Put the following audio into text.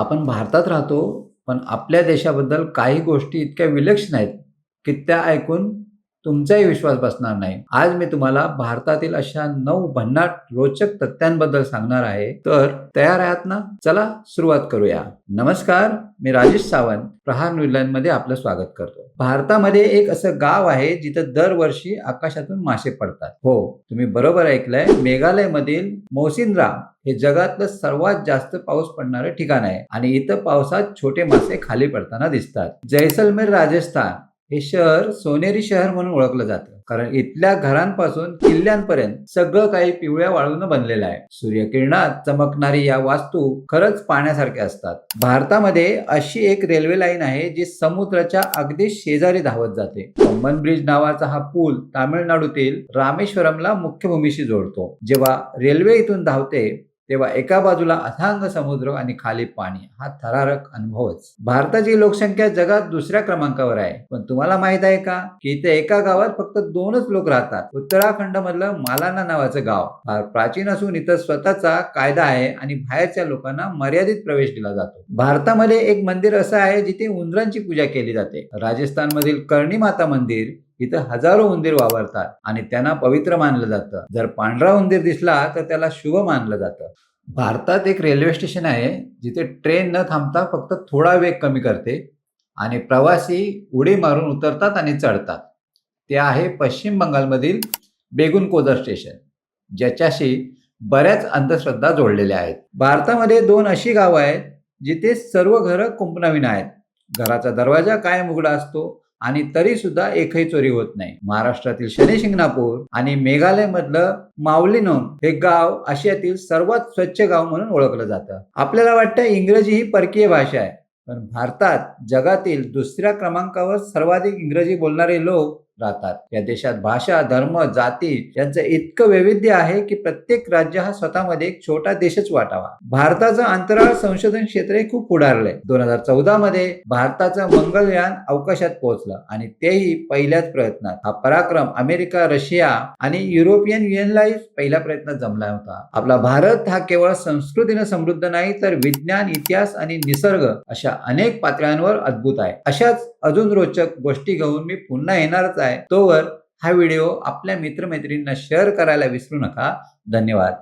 आपण भारतात राहतो पण आपल्या देशाबद्दल काही गोष्टी इतक्या विलक्षण आहेत की त्या ऐकून तुमचाही विश्वास बसणार नाही. आज मी तुम्हाला भारतातील अशा नऊ भन्नाट रोचक तथ्यांबद्दल सांगणार आहे. तर तयार आहात ना? चला सुरुवात करूया. नमस्कार मी राजेश सावंत प्रहार न्यूझीलंडमध्ये आपलं स्वागत करतो. भारतामध्ये एक असं गाव आहे जिथं दरवर्षी आकाशातून मासे पडतात. हो तुम्ही बरोबर ऐकलंय. मेघालय मधील मोसिनराम हे जगातलं सर्वात जास्त पाऊस पडणारं ठिकाण आहे. आणि इथं पावसात छोटे मासे खाली पडताना दिसतात. जैसलमेर राजस्थान हे शहर सोनेरी शहर म्हणून ओळखलं जातं. कारण इथल्या घरांपासून किल्ल्यांपर्यंत सगळं काही पिवळ्या वाळून बनलेलं आहे. सूर्यकिरणात चमकणारी या वास्तू खरंच पाण्यासारख्या असतात. भारतामध्ये अशी एक रेल्वे लाईन आहे जी समुद्राच्या अगदी शेजारी धावत जाते. पंबन ब्रिज नावाचा हा पूल तामिळनाडूतील रामेश्वरमला मुख्य भूमीशी जोडतो. जेव्हा रेल्वे इथून धावते तेव्हा एका बाजूला अथांग समुद्र आणि खाली पाणी. हा थरारक अनुभवच. भारताची लोकसंख्या जगात दुसऱ्या क्रमांकावर आहे. पण तुम्हाला माहीत आहे का? की इथे एका गावात फक्त दोनच लोक राहतात. उत्तराखंड मधलं मालाना नावाचं गाव. फार प्राचीन असून इथं स्वतःचा कायदा आहे आणि बाहेरच्या लोकांना मर्यादित प्रवेश दिला जातो. भारतामध्ये एक मंदिर असं आहे जिथे उंदरांची पूजा केली जाते. राजस्थान मधील कर्णी माता मंदिर इथं हजारो उंदीर वावरतात आणि त्यांना पवित्र मानलं जातं. जर पांढरा उंदीर दिसला तर त्याला शुभ मानलं जातं. भारतात एक रेल्वे स्टेशन आहे जिथे ट्रेन न थांबता फक्त थोडा वेग कमी करते आणि प्रवासी उडी मारून उतरतात आणि चढतात. ते आहे पश्चिम बंगालमधील बेगुनकोदर स्टेशन ज्याच्याशी बऱ्याच अंधश्रद्धा जोडलेल्या आहेत. भारतामध्ये दोन अशी गावं आहेत जिथे सर्व घरं कुंपनवीन आहेत. घराचा दरवाजा कायम उघडा असतो आणि तरी सुद्धा एकही चोरी होत नाही. महाराष्ट्रातील शनिशिंगणापूर आणि मेघालय मधलं माऊलीनोंग हे गाव आशियातील सर्वात स्वच्छ गाव म्हणून ओळखलं जातं. आपल्याला वाटतं इंग्रजी ही परकीय भाषा आहे पण भारतात जगातील दुसऱ्या क्रमांकावर सर्वाधिक इंग्रजी बोलणारे लोक राहतात. या देशात भाषा धर्म जाती यांचं इतकं वैविध्य आहे की प्रत्येक राज्य हा स्वतःमध्ये एक छोटा देशच वाटावा. भारताचं अंतराळ संशोधन क्षेत्र हे खूप पुढारलंय. दोन हजार चौदा मध्ये भारताचं मंगलयान अवकाशात पोहोचलं आणि तेही पहिल्याच प्रयत्नात. हा पराक्रम अमेरिका रशिया आणि युरोपियन युनियनलाही पहिला प्रयत्न जमला होता. आपला भारत हा केवळ संस्कृतीने समृद्ध नाही तर विज्ञान इतिहास आणि निसर्ग अशा अनेक पातळ्यांवर अद्भुत आहे. अशाच अजून रोचक गोष्टी घेऊन मी पुन्हा येणारच आहे. आहे. तोवर हा व्हिडिओ आपल्या मित्रमैत्रिणींना शेअर करायला विसरू नका. धन्यवाद.